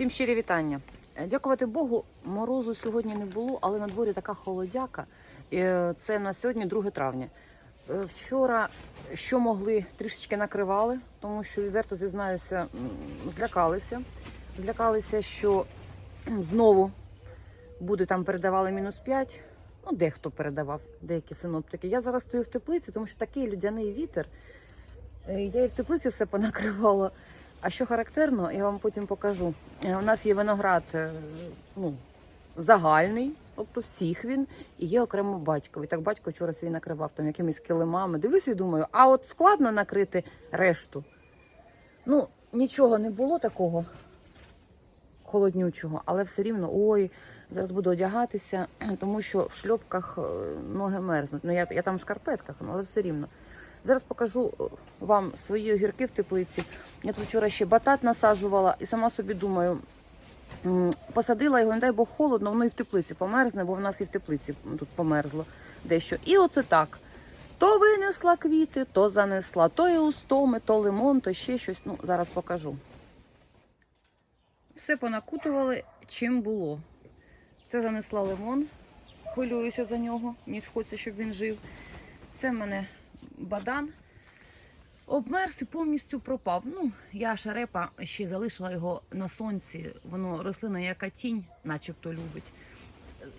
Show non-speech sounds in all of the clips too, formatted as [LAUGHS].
Всім щирі вітання. Е, Дякувати Богу, морозу сьогодні не було, але на дворі така холодяка. Е, Це на сьогодні 2 травня. Е, Вчора, що могли, трішечки накривали, тому що відверто зізнаюся, злякалися. Злякалися, що знову буде там передавали мінус 5. Ну, дехто передавав, деякі синоптики. Я зараз стою в теплиці, тому що такий людяний вітер. Я і в теплиці все понакривала. А що характерно, я вам потім покажу. Е, У нас є виноград е, ну, загальний, тобто всіх він, і є окремо батьковий. Так батько вчора свій накривав там якимись килимами. Дивлюся і думаю, а от складно накрити решту. Ну, нічого не було такого холоднючого, але все рівно, ой, зараз буду одягатися, [CLEARS THROAT] тому що в шльопках е, ноги мерзнуть. Ну, я, я там в шкарпетках, ну, але все рівно. Зараз покажу е, вам свої огірки в теплиці. Я тут вчора ще батат насаджувала і сама собі думаю, посадила його, не дай Бог холодно, воно і в теплиці померзне, бо в нас і в теплиці тут померзло дещо. І оце так. То винесла квіти, то занесла, то іустоми, то лимон, то ще щось. Ну, зараз покажу. Все понакутували, чим було. Це занесла лимон, хвилююся за нього, ніж хочеться, щоб він жив. Це в мене бадан. Обмерз і повністю пропав. Ну, я шарепа ще залишила його на сонці. Воно рослина, яка тінь, начебто любить.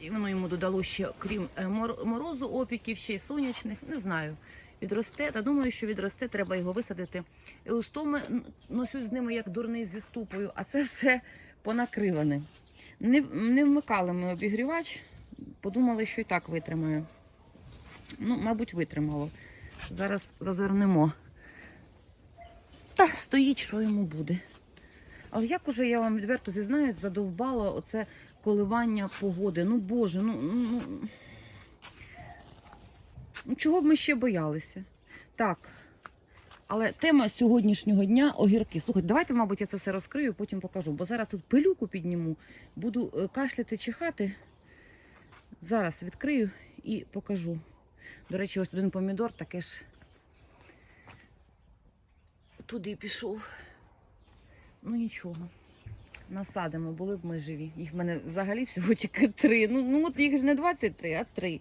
І воно йому додало ще, крім е, морозу, опіків, ще й сонячних. Не знаю. Відросте, та думаю, що відросте, треба його висадити. Еустоми н- носю з ними як дурний зі ступою, а це все понакриване. Не, не вмикали ми обігрівач, подумали, що і так витримаю. Ну, мабуть, витримало. Зараз зазирнемо. Та стоїть, що йому буде. Але як уже я вам відверто зізнаюсь, задовбало оце коливання погоди. Ну Боже, ну, ну, ну, ну чого б ми ще боялися? Так. Але тема сьогоднішнього дня огірки. Слухайте, давайте, мабуть, я це все розкрию, потім покажу. Бо зараз тут пилюку підніму, буду е, кашляти, чихати. Зараз відкрию і покажу. До речі, ось один помідор таке ж туди пішов. Ну нічого. Насадимо, були б ми живі. Їх в мене взагалі всього тільки три. Ну, ну от їх ж не 23, а три.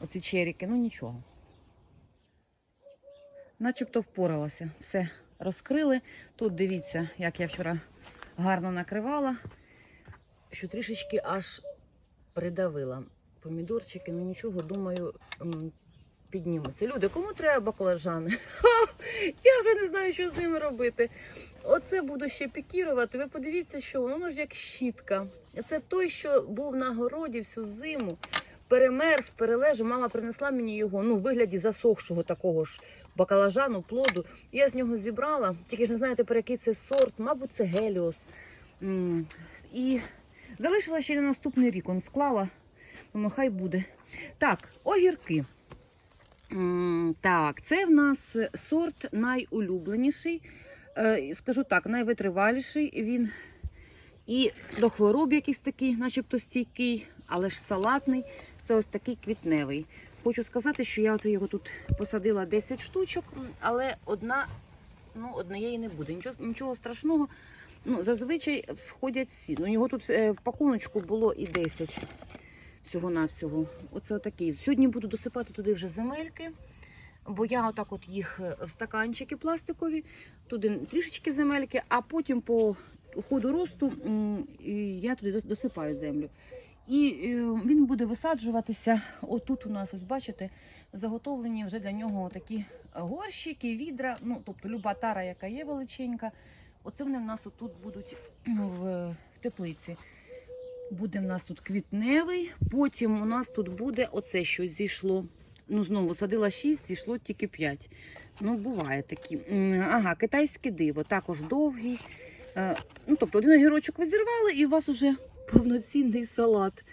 Оці черіки, ну нічого. Начебто впоралася. Все розкрили. Тут дивіться, як я вчора гарно накривала, що трішечки аж придавила. Помідорчики, ну нічого, думаю, піднімуться. Люди, кому треба баклажани? [LAUGHS] Я вже не знаю, що з ними робити. Оце буду ще пікірувати. Ви подивіться, що воно ж як щітка. Це той, що був на городі всю зиму. Перемерз, перележав. Мама принесла мені його ну, в вигляді засохшого такого ж баклажану, плоду. Я з нього зібрала, тільки ж не знаю тепер, який це сорт, мабуть, це геліос. І залишила ще на наступний рік. Он склала. Думаю, хай буде. Так, огірки. Так, це в нас сорт найулюбленіший. Е, Скажу так, найвитриваліший він. І до хвороб якийсь такий, начебто стійкий, але ж салатний. Це ось такий квітневий. Хочу сказати, що я його тут посадила 10 штучок, але одна, ну, однієї не буде. Нічого, нічого страшного. Ну, зазвичай всходять всі. Ну, його тут е, в пакуночку було і 10 всього-навсього. Оце такий. Сьогодні буду досипати туди вже земельки, бо я отак от їх в стаканчики пластикові, туди трішечки земельки, а потім по ходу росту я туди досипаю землю. І е, він буде висаджуватися. Отут у нас, ось бачите, заготовлені вже для нього такі горщики, відра, ну тобто люба тара, яка є величенька. Оце вони в нас отут будуть ну, в, в теплиці. Буде в нас тут квітневий, потім у нас тут буде оце щось зійшло. Ну, знову садила 6, зійшло тільки 5. Ну, буває такі. Ага, китайське диво, також довгий. Е, Ну, тобто один огірочок ви зірвали, і у вас уже повноцінний салат.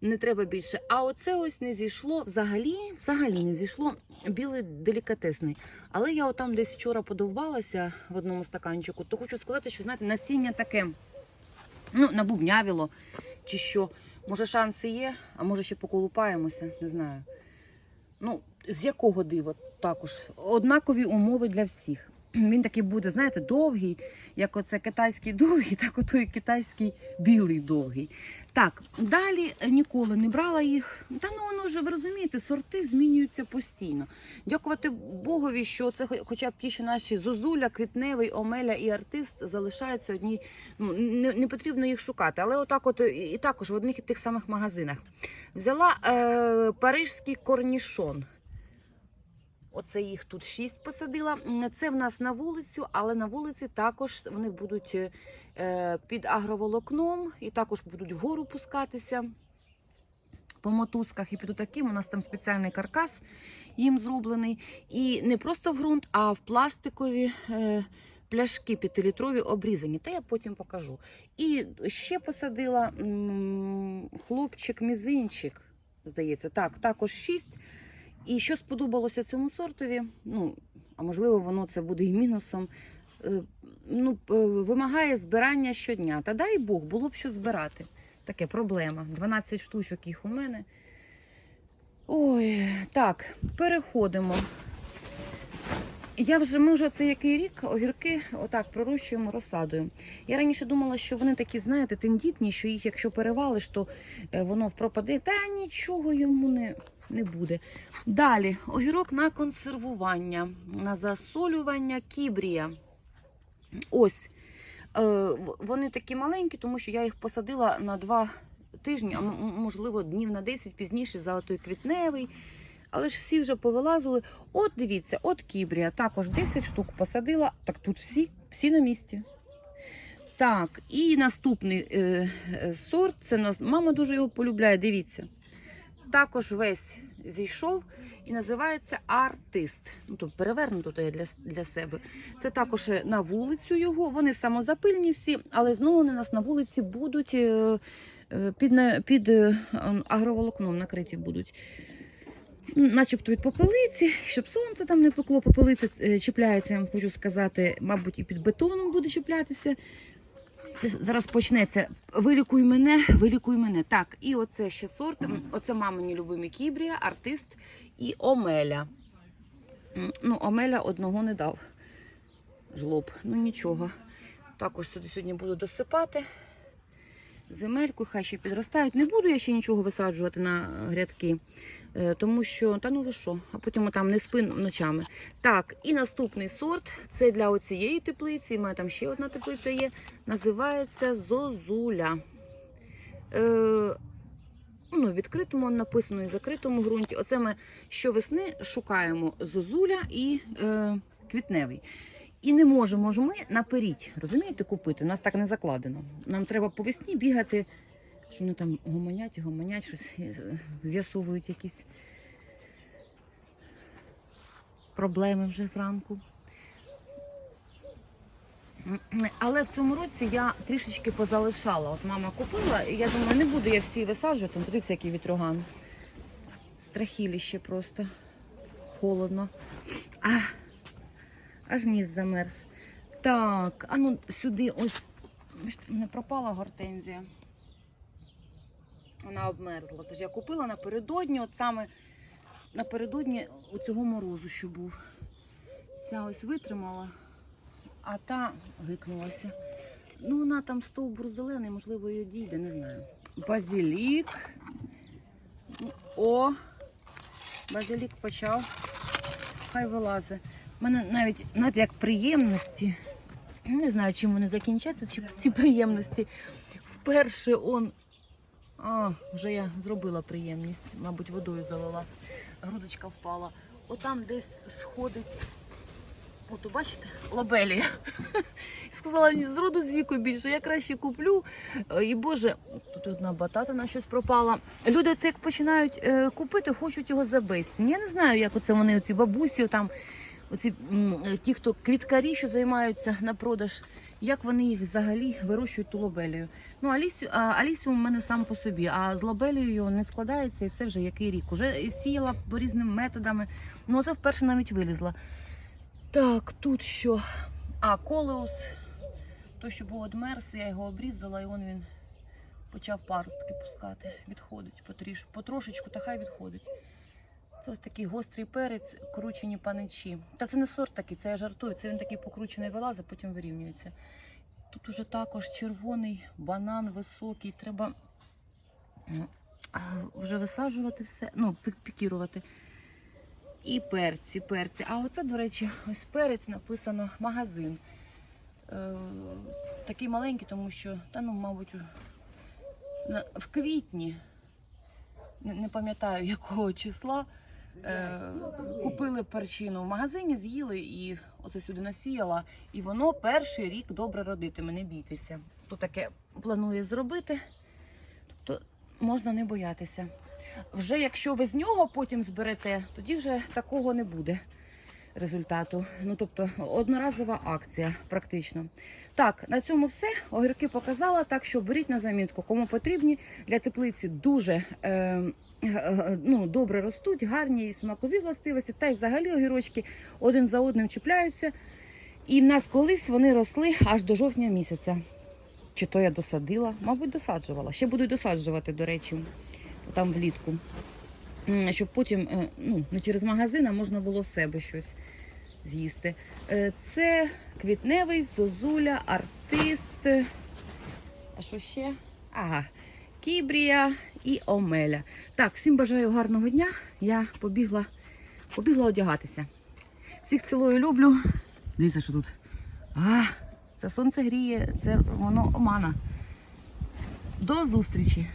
Не треба більше. А оце ось не зійшло, взагалі, взагалі не зійшло. Білий делікатесний. Але я отам десь вчора подовбалася в одному стаканчику, то хочу сказати, що знаєте, насіння таке ну, набубнявіло чи що. Може, шанси є, а може ще поколупаємося, не знаю. Ну, з якого дива також однакові умови для всіх. [CLEARS THROAT] Він такий буде, знаєте, довгий, як оце китайський довгий, [LAUGHS] так ото і китайський білий довгий. Так, далі е, ніколи не брала їх. Та ну воно ж ви розумієте, сорти змінюються постійно. Дякувати Богові, що це хоча б ті, що наші Зозуля, Квітневий, Омеля і артист залишаються одні. Ну не, не потрібно їх шукати, але отак, от і, і також в одних і тих самих магазинах. Взяла е, парижський корнішон. Оце їх тут шість посадила. Це в нас на вулицю, але на вулиці також вони будуть е, під агроволокном і також будуть вгору пускатися по мотузках і під таким. У нас там спеціальний каркас їм зроблений. І не просто в ґрунт, а в пластикові е, пляшки п'ятилітрові обрізані. Та я потім покажу. І ще посадила хлопчик-мізинчик, здається, так, також шість. І що сподобалося цьому сортові, ну, а можливо, воно це буде і мінусом. е, Ну, е, вимагає збирання щодня. Та дай Бог, було б що збирати. Таке проблема. 12 штучок їх у мене. Ой, так, переходимо. Я вже, ми вже це який рік огірки отак пророщуємо розсадою. Я раніше думала, що вони такі, знаєте, тендітні, що їх, якщо перевалиш, то е, воно пропаде. Та нічого йому не, не буде. Далі огірок на консервування, на засолювання кібрія. Ось. Е, вони такі маленькі, тому що я їх посадила на два тижні, а можливо, днів на 10 пізніше за той квітневий. Але ж всі вже повилазили. От дивіться, от кібрія. Також 10 штук посадила. Так тут всі, всі на місці. Так, і наступний е, е, сорт. Це нас мама дуже його полюбляє. Дивіться. Також весь зійшов і називається артист. Ну, тут перевернуто то я для, для себе. Це також на вулицю його. Вони самозапильні всі, але знову вони нас на вулиці будуть е, е, під, під е, агроволокном накриті будуть. Начебто від попелиці, щоб сонце там не пекло, попелиця чіпляється, я вам хочу сказати, мабуть, і під бетоном буде чіплятися. Це зараз почнеться. Вилікуй мене, вилікуй мене. Так, і оце ще сорт. Оце мамині любимі кібрія, артист і Омеля. Ну, Омеля одного не дав. Жлоб. Ну нічого. Також сюди сьогодні буду досипати. Земельку, хай ще підростають. Не буду я ще нічого висаджувати на грядки, е, тому що, та ну ви що, а потім там не спин ночами. Так, і наступний сорт це для оцієї теплиці. У мене там ще одна теплиця є. Називається Зозуля. Е, ну, в відкритому написано і закритому ґрунті. Оце ми щовесни шукаємо Зозуля і е, квітневий. І не можемо ж ми наперіть, розумієте, купити. Нас так не закладено. Нам треба по весні бігати, що вони там гомонять, гомонять, щось е, з'ясовують якісь проблеми вже зранку. Але в цьому році я трішечки позалишала. От мама купила, і я думаю, не буду я всі висаджувати. Там Подивіться, який вітроган. Страхіліще просто. Холодно. А, аж ніс замерз. Так, а ну сюди ось. Мене пропала гортензія. Вона обмерзла. Тож я купила напередодні, от саме напередодні оцього морозу, що був. Ця ось витримала, а та гикнулася. Ну, вона там стовбур зелений, можливо, її дійде, не знаю. Базилік. О! Базилік почав. Хай вилазить. У мене навіть, знаєте, як приємності. Не знаю, чим вони закінчаться, ці, ці приємності. Вперше он. А, вже я зробила приємність, мабуть, водою залила. Грудочка впала. Отам десь сходить. От, бачите, лобелія. [LAUGHS] Сказала, ні, з віку більше, я краще куплю. Е, І Боже, тут одна батата на щось пропала. Люди це як починають е, купити, хочуть його за безцінь. Я не знаю, як оце вони, оці бабусі, там, оці, е, ті, хто квіткарі, що займаються на продаж, як вони їх взагалі вирощують ту лобелію. Ну, Алісю, а, у мене сам по собі, а з лобелією не складається і все вже який рік. Уже сіяла по різними методами. Ну, це вперше навіть вилізла. Так, тут що? А, колеус. Той, що був одмерз, я його обрізала, і он він почав паростки пускати. Відходить потрошечку, та хай відходить. Це ось такий гострий перець, кручені паничі. Та це не сорт такий, це я жартую. Це він такий покручений вилазить, потім вирівнюється. Тут уже також червоний банан високий. Треба вже висаджувати все, ну, пікірувати. І перці, перці. А оце, до речі, ось перець написано магазин. Е, такий маленький, тому що, та ну, мабуть, в квітні, не пам'ятаю [LAUGHS] якого числа, е, купили перчину в магазині, з'їли і оце сюди насіяла. І воно перший рік добре родитиме, не бійтеся. Хто таке планує зробити, то можна не боятися. Вже якщо ви з нього потім зберете, тоді вже такого не буде результату. Ну тобто одноразова акція, практично. Так, на цьому все. Огірки показала, так що беріть на замітку, кому потрібні. Для теплиці дуже е, ну, добре ростуть, гарні і смакові властивості, та й взагалі огірочки один за одним чіпляються. І в нас колись вони росли аж до жовтня місяця. Чи то я досадила? Мабуть, досаджувала. Ще буду досаджувати, до речі, там влітку. Щоб потім е, ну, не через магазин, а можна було в себе щось з'їсти. Е, Це квітневий, зозуля, артист. А що ще? Ага, кібрія і омеля. Так, всім бажаю гарного дня. Я побігла, побігла одягатися. Всіх цілую люблю. Дивіться, що тут. А, це сонце гріє, це воно омана. До зустрічі!